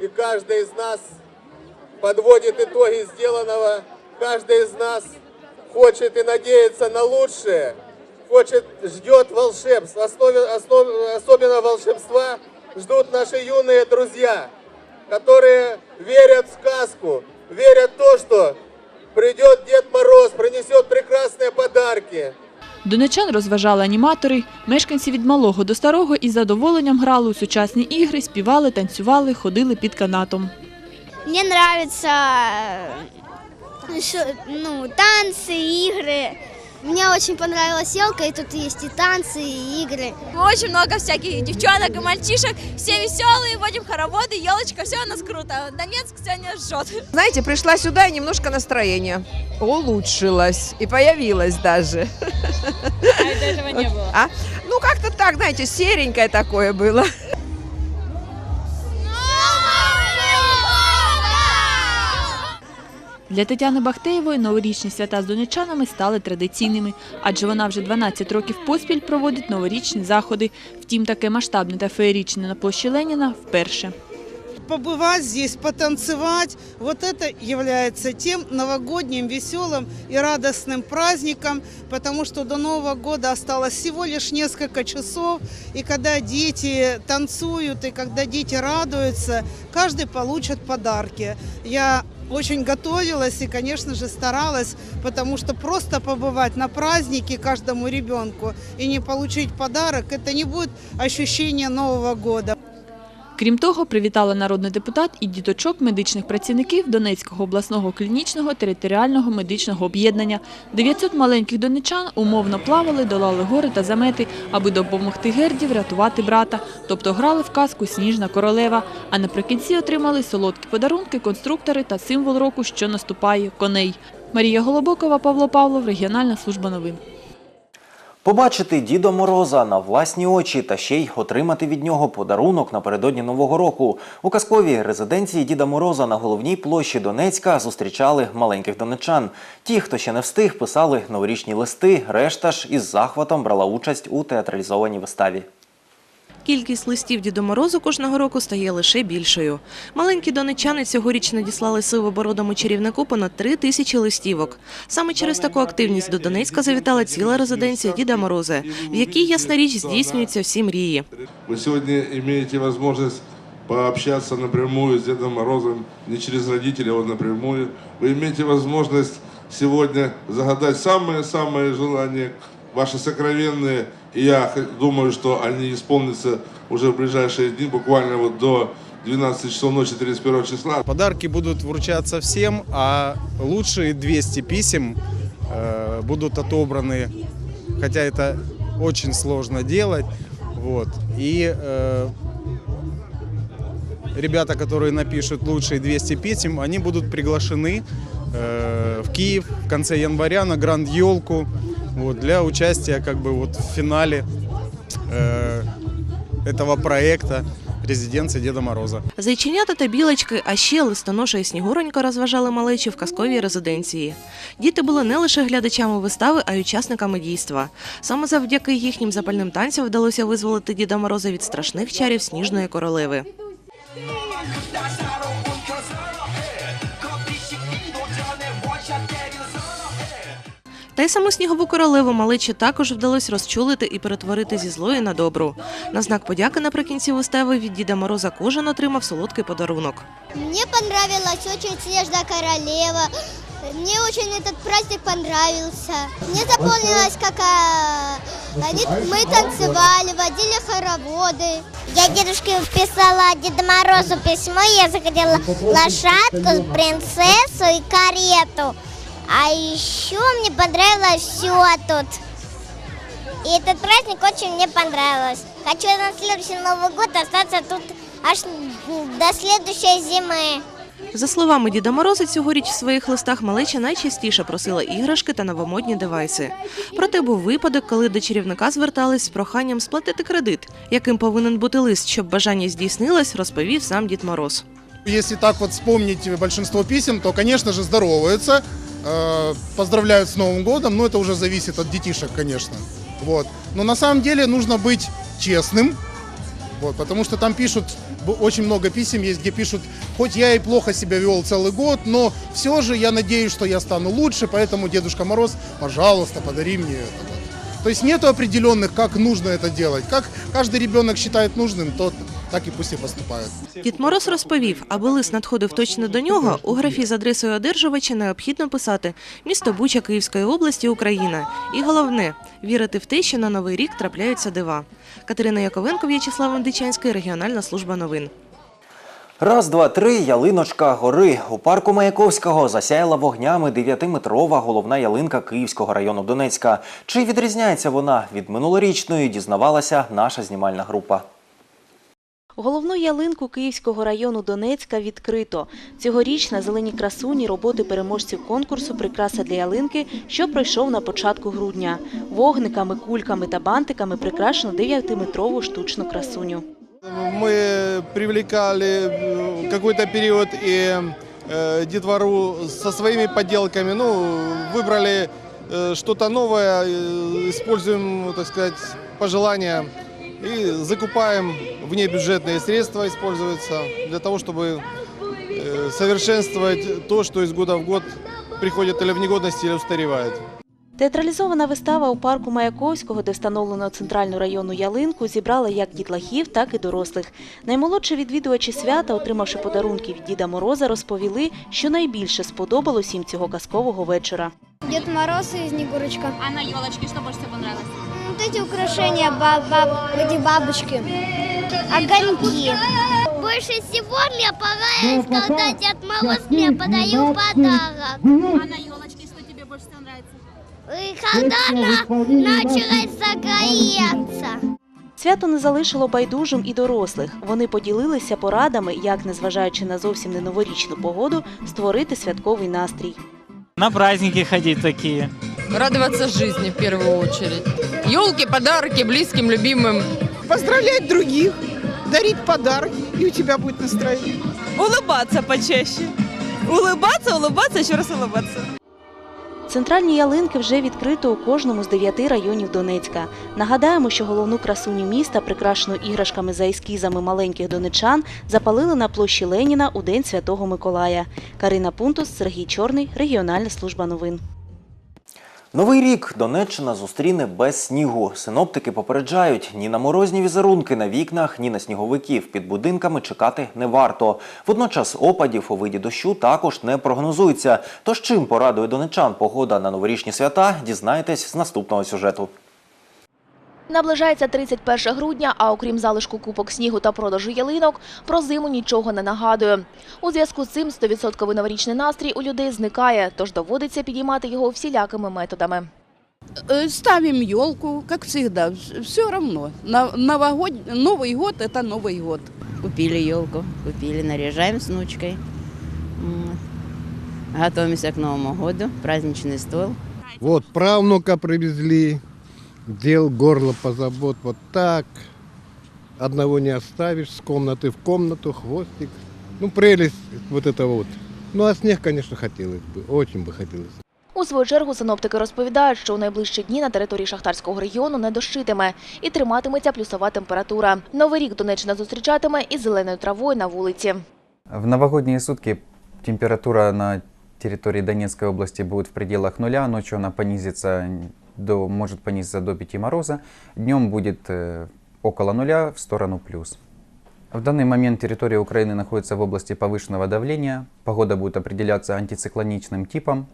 и каждый из нас подводит итоги сделанного. Каждый из нас хочет и надеется на лучшее, хочет, ждет волшебств. Основе- основ- особенно волшебства ждут наши юные друзья, которые верят в сказку, верят в то, что придет Дед Мороз, принесет прекрасные подарки. Донечан розважали аніматори, мешканці від малого до старого із задоволенням грали у сучасні ігри, співали, танцювали, ходили під канатом. Мне нравятся э, шо- ну, танцы, игры. Мне очень понравилась елка, и тут есть и танцы, и игры. Очень много всяких девчонок и мальчишек. Все веселые, водим хороводы, елочка, все у нас круто. Донецк сегодня жжет. Знаете, пришла сюда и немножко настроение улучшилось и появилось даже. А до этого не было. А? Ну, как-то так, знаете, серенькое такое было. Для Тетяни Бахтеєвої новорічні свята з донечанами стали традиційними, адже вона вже 12 років поспіль проводить новорічні заходи. Втім, таке масштабне та феєрічне на площі Леніна вперше побывать здесь, потанцевать, вот это является тем новогодним, веселым и радостным праздником, потому что до Нового года осталось всего лишь несколько часов, и когда дети танцуют, и когда дети радуются, каждый получит подарки. Я очень готовилась и, конечно же, старалась, потому что просто побывать на празднике каждому ребенку и не получить подарок, это не будет ощущение Нового года. Крім того, привітала народний депутат і діточок медичних працівників Донецького обласного клінічного територіального медичного об'єднання. 900 маленьких донечан умовно плавали, долали гори та замети, аби допомогти Герді врятувати брата. Тобто грали в казку Сніжна королева. А наприкінці отримали солодкі подарунки, конструктори та символ року, що наступає коней. Марія Голобокова, Павло Павлов, регіональна служба новин. Побачити Діда Мороза на власні очі та ще й отримати від нього подарунок напередодні Нового року. У казковій резиденції Діда Мороза на головній площі Донецька зустрічали маленьких донечан. Ті, хто ще не встиг, писали новорічні листи, решта ж із захватом брала участь у театралізованій виставі. Кількість листів Діду Морозу кожного року стає лише більшою. Маленькі донечани цьогоріч надіслали сивобородому чарівнику понад три тисячі листівок. Саме через таку активність до Донецька завітала ціла резиденція Діда Мороза, в якій, ясна річ, здійснюються всі мрії. Вы сегодня имеете возможность пообщаться напрямую с Дедом Морозом, не через родителей, а вот напрямую. Вы имеете возможность сегодня загадать самые-самые желания, ваши сокровенные. И я думаю, что они исполнятся уже в ближайшие дни, буквально вот до 12 часов ночи 31 числа. Подарки будут вручаться всем, а лучшие 200 писем э, будут отобраны, хотя это очень сложно делать. Вот. И э, ребята, которые напишут лучшие 200 писем, они будут приглашены э, в Киев в конце января на Гранд Елку вот, для участия как бы вот в финале э, этого проекта резиденции Деда Мороза. Зайченята та білочки, а ще листоноша і снігуронька розважали малечі в казковій резиденції. Діти були не лише глядачами вистави, а й учасниками дійства. Саме завдяки їхнім запальним танцям вдалося визволити Діда Мороза від страшних чарів сніжної королеви. Та й саму снігову королеву малечі також вдалося розчулити і перетворити зі злої на добру. На знак подяки наприкінці вистави від Діда Мороза кожен отримав солодкий подарунок. Мне понравилась очень Снежная королева. Мне очень этот праздник понравился. Мне запомнилось, как а, они, мы танцевали, водили хороводы. Я дедушке писала Деду Морозу письмо, я захотела лошадку, принцессу и карету. А еще мне понравилось все тут. И этот праздник очень мне понравился. Хочу на следующий Новый год остаться тут аж до следующей зимы. За словами Діда Мороза, цьогоріч в своїх листах малеча найчастіше просила іграшки та новомодні девайси. Проте був випадок, коли до чарівника звертались з проханням сплатити кредит, яким повинен бути лист, щоб бажання здійснилось, розповів сам Дід Мороз. Если так вот вспомнить большинство писем, то, конечно же, здороваются, э, Поздравляют с Новым годом, но это уже зависит от детишек, конечно. Вот. Но на самом деле нужно быть честным, вот, потому что там пишут очень много писем есть, где пишут, хоть я и плохо себя вел целый год, но все же я надеюсь, что я стану лучше, поэтому Дедушка Мороз, пожалуйста, подари мне это. вот». То есть нету определенных, как нужно это делать. Как каждый ребенок считает нужным, то так и пусть и поступает. Дід Мороз розповів, аби лист надходив точно до нього, у графі з адресою одержувача необхідно писати «Місто Буча Київської області, Україна». І головне – вірити в те, що на Новий рік трапляються дива. Катерина Яковенко, В'ячеслав Мендичанський, Регіональна служба новин. Раз, два, три, ялиночка гори. У парку Маяковського засяяла вогнями 9-метрова головна ялинка Київського району Донецька. Чи відрізняється вона від минулорічної, дізнавалася наша знімальна група. Головну ялинку Київського району Донецька відкрито. Цьогоріч на зелені красуні роботи переможців конкурсу Прикраса для ялинки, що пройшов на початку грудня. Вогниками, кульками та бантиками прикрашено 9-метрову штучну красуню. Мы привлекали э, какой-то период и э, детвору со своими поделками. Ну, выбрали э, что-то новое, э, используем, так сказать, пожелания и закупаем внебюджетные средства, используются для того, чтобы э, совершенствовать то, что из года в год приходит или в негодность, или устаревает. Театралізована вистава у парку Маяковського, де встановлено центральну районну ялинку, зібрала як дітлахів, так і дорослих. Наймолодші відвідувачі свята, отримавши подарунки від Діда Мороза, розповіли, що найбільше сподобалось їм цього казкового вечора. Дед Мороз и Снегурочка. А на елочке что больше всего понравилось? Вот эти украшения, баб, баб, эти бабочки, огоньки. Больше всего мне понравилось, когда Дед Мороз мне подарил подарок. А на елочке что тебе больше всего нравится? И когда она началась загореться. Свято не залишило байдужим і дорослих. Вони поділилися порадами, як, незважаючи на зовсім не новорічну погоду, створити святковий настрій. На праздники ходить такие Радоваться жизни в первую очередь. Елки, подарки близким, любимым. Поздравлять других, дарить подарки, и у тебя будет настроение. Улыбаться почаще. Улыбаться, улыбаться, еще раз улыбаться. Центральні ялинки вже відкрито у кожному з дев'яти районів Донецька. Нагадаємо, що головну красуню міста, прикрашену іграшками за ескізами маленьких донечан, запалили на площі Леніна у День Святого Миколая. Карина Пунтус, Сергій Чорний, Регіональна служба новин. Новий рік Донеччина зустріне без снігу. Синоптики попереджають, ні на морозні візерунки на вікнах, ні на сніговиків під будинками чекати не варто. Водночас опадів у виді дощу також не прогнозується. Тож чим порадує донеччан погода на новорічні свята, дізнаєтесь з наступного сюжету. Наближається 31 грудня, а окрім залишку купок снігу та продажу ялинок, про зиму нічого не нагадує. У зв'язку з цим 100% новорічний настрій у людей зникає, тож доводиться підіймати його всілякими методами. Э, Ставим елку, как всегда, все равно. На- Новогод... Новый год – это Новый год. Купили елку, купили, наряжаем с внучкой. Вот. Готовимся к Новому году, праздничный стол. Вот, правнука привезли, дел горло позабот, вот так. Одного не оставишь, с комнаты в комнату, хвостик. Ну, прелесть вот это вот. Ну, а снег, конечно, хотелось бы, очень бы хотелось. У свою чергу синоптики розповідають, що у найближчі дні на території Шахтарського регіону не дощитиме і триматиметься плюсова температура. Новий рік Донеччина зустрічатиме із зеленою травою на вулиці. В новогодние сутки температура на территории Донецкой области будет в пределах нуля. Ночью она понизится до, может понизиться до 5 мороза. Днем будет э, около нуля в сторону плюс. В данный момент территория Украины находится в области повышенного давления. Погода будет определяться антициклоничным типом.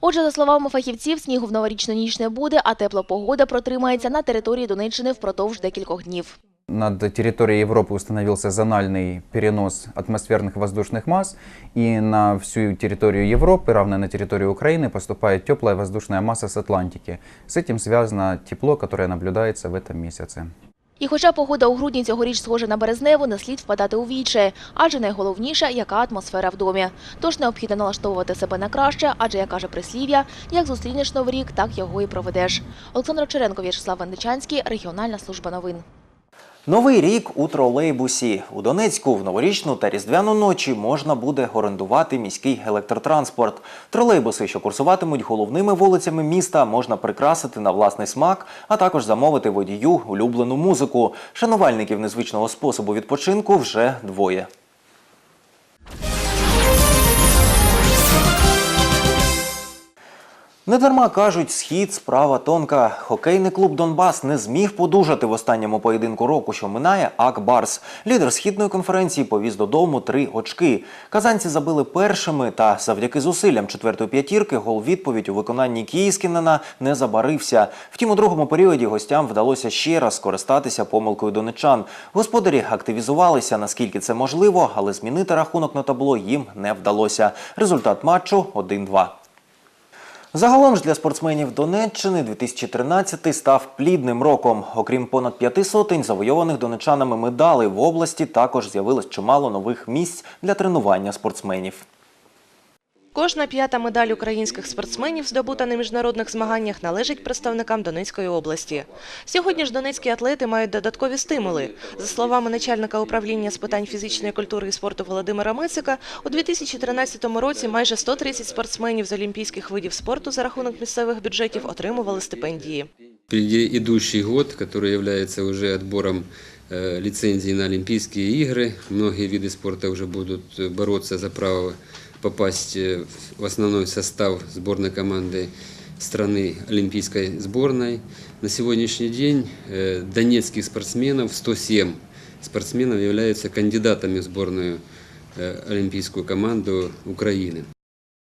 Отже, за словами фахівців, снігу в новорічну ніч не буде, а тепла погода протримається на території Донеччини впродовж декількох днів. Над территорией Европы установился зональный перенос атмосферных воздушных масс, и на всю территорию Европы, равно на территорию Украины, поступает теплая воздушная масса с Атлантики. С этим связано тепло, которое наблюдается в этом месяце. І хоча погода у грудні цьогоріч схожа на березневу, не слід впадати у віче, адже найголовніше, яка атмосфера в домі. Тож необхідно налаштовувати себе на краще, адже, як каже прислів'я, як зустрінеш новий рік, так його і проведеш. Олександр Черенко, В'ячеслав Вендичанський, Регіональна служба новин. Новий рік у тролейбусі. У Донецьку в новорічну та різдвяну ночі можна буде орендувати міський електротранспорт. Тролейбуси, що курсуватимуть головними вулицями міста, можна прикрасити на власний смак, а також замовити водію улюблену музику. Шанувальників незвичного способу відпочинку вже двоє. Недарма кажуть, схід справа тонка. Хокейний клуб Донбас не зміг подужати в останньому поєдинку року, що минає Ак Барс. Лідер східної конференції повіз додому три очки. Казанці забили першими, та завдяки зусиллям четвертої п'ятірки гол відповідь у виконанні Кіївськінена не забарився. Втім, у другому періоді гостям вдалося ще раз скористатися помилкою донечан. Господарі активізувалися наскільки це можливо, але змінити рахунок на табло їм не вдалося. Результат матчу 1-2. Загалом ж для спортсменів Донеччини 2013 став плідним роком. Окрім понад п'яти сотень завойованих донечанами медалей в області, також з'явилось чимало нових місць для тренування спортсменів. Кожна п'ята медаль українських спортсменів, здобута на міжнародних змаганнях, належить представникам Донецької області. Сьогодні ж донецькі атлети мають додаткові стимули. За словами начальника управління з питань фізичної культури і спорту Володимира Мицика, у 2013 році майже 130 спортсменів з олімпійських видів спорту за рахунок місцевих бюджетів отримували стипендії. Впереди идущий год, который является уже отбором э, лицензий на Олимпийские игры. Многие виды спорта уже будут э, бороться за право попасть э, в основной состав сборной команды страны олимпийской сборной. На сегодняшний день э, донецких спортсменов 107 спортсменов являются кандидатами в сборную э, олимпийскую команду Украины.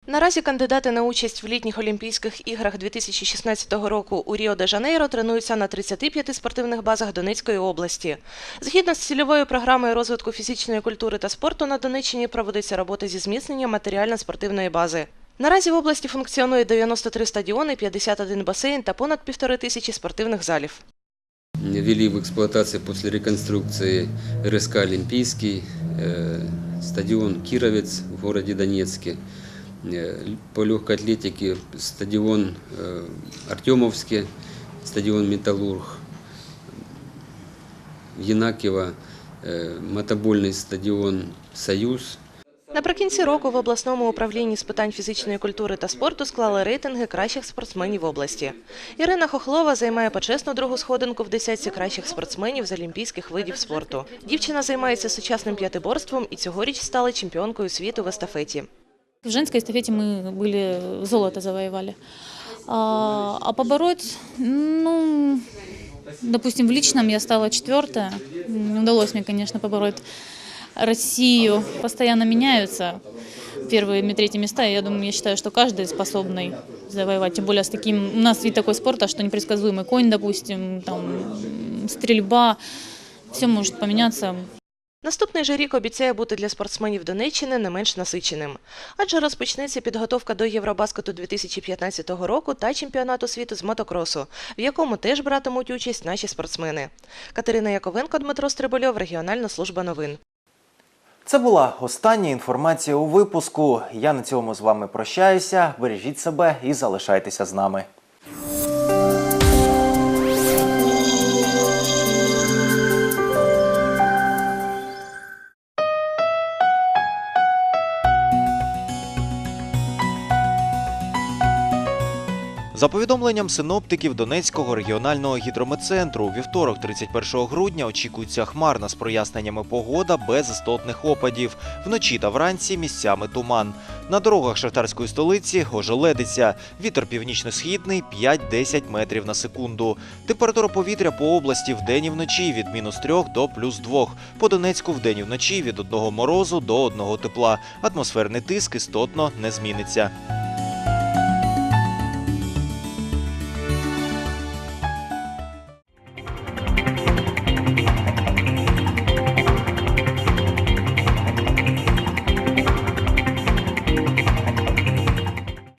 Наразі кандидати на участь в літніх Олімпійських іграх 2016 року у Ріо-де-Жанейро тренуються на 35 спортивних базах Донецької області. Згідно з цільовою програмою розвитку фізичної культури та спорту на Донеччині проводиться робота зі зміцнення матеріально-спортивної бази. Наразі в області функціонує 93 стадіони, 51 басейн та понад півтори тисячі спортивних залів. ввели в эксплуатацию после реконструкции РСК «Олимпийский», э, стадион «Кировец» в городе Донецке, э, по легкой атлетике стадион э, «Артемовский», стадион «Металлург», Янакиево, э, мотобольный стадион «Союз», Наприкінці року в обласному управлінні з питань фізичної культури та спорту склали рейтинги кращих спортсменів області. Ірина Хохлова займає почесну другу сходинку в десятці кращих спортсменів з олімпійських видів спорту. Дівчина займається сучасним п'ятиборством і цьогоріч стала чемпіонкою світу в естафеті. В женской эстафете мы были, золото завоевали. А, а побороть, ну, допустим, в личном я стала четвертая. Не удалось мне, конечно, побороть Россию. Постоянно меняются первые и третьи места. Я думаю, я считаю, что каждый способный завоевать. Тем более с таким... У нас вид такой спорта, что непредсказуемый конь, допустим, там, стрельба. Все может поменяться. Наступний же рік обіцяє бути для спортсменів Донеччини не менш насиченим. Адже розпочнеться підготовка до Євробаскету 2015 року та чемпіонату світу з мотокросу, в якому теж братимуть участь наші спортсмени. Катерина Яковенко, Дмитро Стрибольов, Регіональна служба новин. Це була остання інформація у випуску. Я на цьому з вами прощаюся. Бережіть себе і залишайтеся з нами. За повідомленням синоптиків Донецького регіонального гідрометцентру, вівторок, 31 грудня, очікується хмарна з проясненнями погода без істотних опадів. Вночі та вранці місцями туман. На дорогах шахтарської столиці ожеледиться. Вітер північно-східний 5-10 метрів на секунду. Температура повітря по області вдень і вночі від мінус 3 до плюс 2. По Донецьку вдень і вночі від одного морозу до одного тепла. Атмосферний тиск істотно не зміниться.